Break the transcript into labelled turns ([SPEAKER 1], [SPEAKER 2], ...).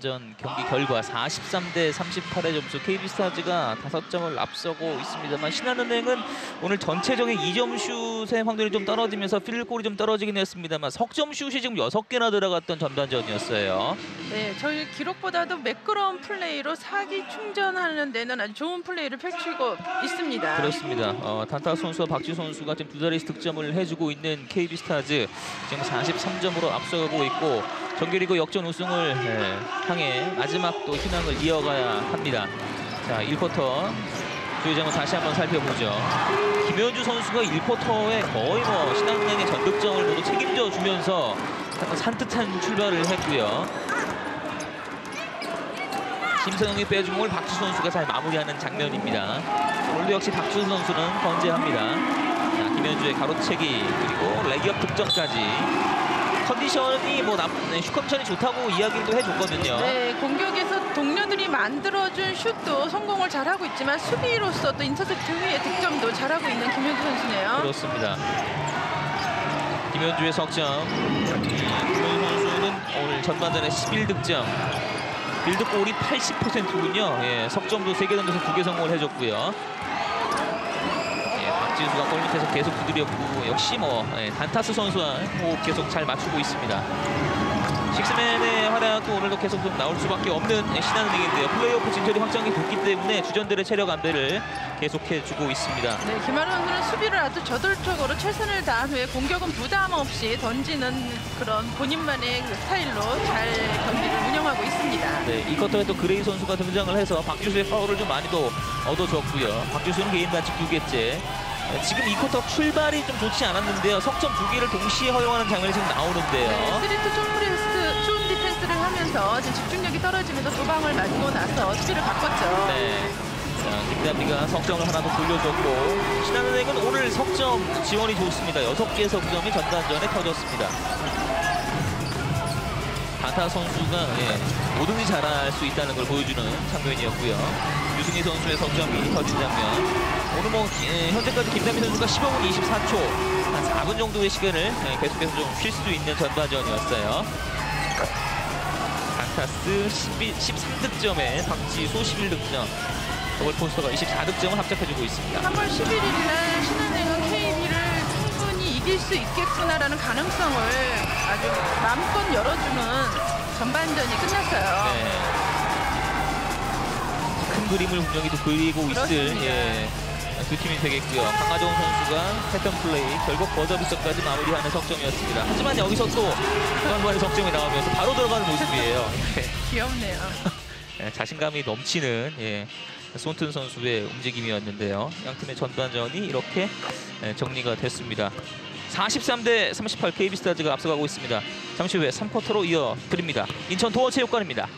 [SPEAKER 1] 전 경기 결과 43대 38의 점수 KB스타즈가 5점을 앞서고 있습니다만 신한은행은 오늘 전체적인 2점 슛의 확률이 좀 떨어지면서 필골이 좀 떨어지긴 했습니다만 석점 슛이 지금 6개나 들어갔던 전반전이었어요.
[SPEAKER 2] 네, 저희 기록보다도 매끄러운 플레이로 사기 충전하는 데는 아주 좋은 플레이를 펼치고 있습니다.
[SPEAKER 1] 그렇습니다. 어, 단타 선수와 박지 선수가 지금 두 자릿수 득점을 해주고 있는 KB스타즈 지금 43점으로 앞서가고 있고 정규리그 역전 우승을 예, 향해 마지막 또 희망을 이어가야 합니다. 자, 1쿼터 주의장을 다시 한번 살펴보죠. 김현주 선수가 1쿼터에 거의 뭐 신한은행의 전득점을 모두 책임져 주면서 약간 산뜻한 출발을 했고요. 김선웅이 빼주고 오늘 박주 선수가 잘 마무리하는 장면입니다. 오늘도 역시 박주 선수는 건재합니다. 자, 김현주의 가로채기 그리고 레기업 득점까지 컨디션이 뭐 남, 네, 슛 컨디션이 좋다고 이야기도 해줬거든요.
[SPEAKER 2] 네, 공격에서 동료들이 만들어준 슛도 성공을 잘하고 있지만 수비로서 또 인터셉트 후에 득점도 잘하고 있는 김현주 선수네요.
[SPEAKER 1] 그렇습니다. 김현주의 석점. 김현주 선수는 오늘 전반전에 11득점. 빌드골이 80%군요. 예, 석점도 3개 던져서 2개 성공을 해줬고요. 예, 박진수가 골 밑에서 계속 두드렸고 역시 뭐 예, 단타스 선수와 호흡 계속 잘 맞추고 있습니다. 식스맨의 활약도 오늘도 계속 좀 나올 수밖에 없는 예, 신한은행인데요. 플레이오프 진출이 확정이 됐기 때문에 주전들의 체력 안배를 계속해주고 있습니다.
[SPEAKER 2] 네, 김하루 선수는 수비를 아주 저돌적으로 최선을 다한 후에 공격은 부담 없이 던지는 그런 본인만의 그 스타일로 잘 경기를 운영하고 있습니다.
[SPEAKER 1] 네, 이 쿼터에 또 그레이 선수가 등장을 해서 박규수의 파울을 좀 많이 더 얻어줬고요. 박규수는 개인 반칙 2개째. 네, 지금 이 쿼터 출발이 좀 좋지 않았는데요. 석점 두 개를 동시에 허용하는 장면이 지금 나오는데요.
[SPEAKER 2] 네, 스리트 존 프레스, 존 디펜스를 하면서 지금 집중력이 떨어지면서 두 방을 맞고 나서 수비를 바꿨죠.
[SPEAKER 1] 네. 자, 김단비가 석점을 하나 더 돌려줬고 신한은행은 오늘 석점 지원이 좋습니다. 6개 석점이 전반전에 터졌습니다. 바타 선수가 예, 뭐든지 잘할 수 있다는 걸 보여주는 장면이었고요. 유승희 선수의 석점이 터진 장면. 오늘 뭐 예, 현재까지 김단비 선수가 15분 24초 한 4분 정도의 시간을 예, 계속해서 좀 쉴 수도 있는 전반전이었어요. 바타스 12, 13득점에 박지수 11득점. 더블 포스터가 24득점을 합작해주고 있습니다.
[SPEAKER 2] 3월 11일 날 신한은행은 KB를 충분히 이길 수 있겠구나라는 가능성을 아주 마음껏 열어주는 전반전이 끝났어요.
[SPEAKER 1] 네. 큰 그림을 분명히 또 그리고 있을. 예, 두 팀이 되겠고요. 강하정 선수가 패턴 플레이 결국 버저비서까지 마무리하는 석점이었습니다. 하지만 여기서 또 후반부에 석점이 나오면서 바로 들어가는 모습이에요.
[SPEAKER 2] 귀엽네요.
[SPEAKER 1] 예, 자신감이 넘치는 예, 손튼 선수의 움직임이었는데요. 양 팀의 전반전이 이렇게 예, 정리가 됐습니다. 43대 38 KB스타즈가 앞서가고 있습니다. 잠시 후에 3쿼터로 이어드립니다. 인천 도어체육관입니다.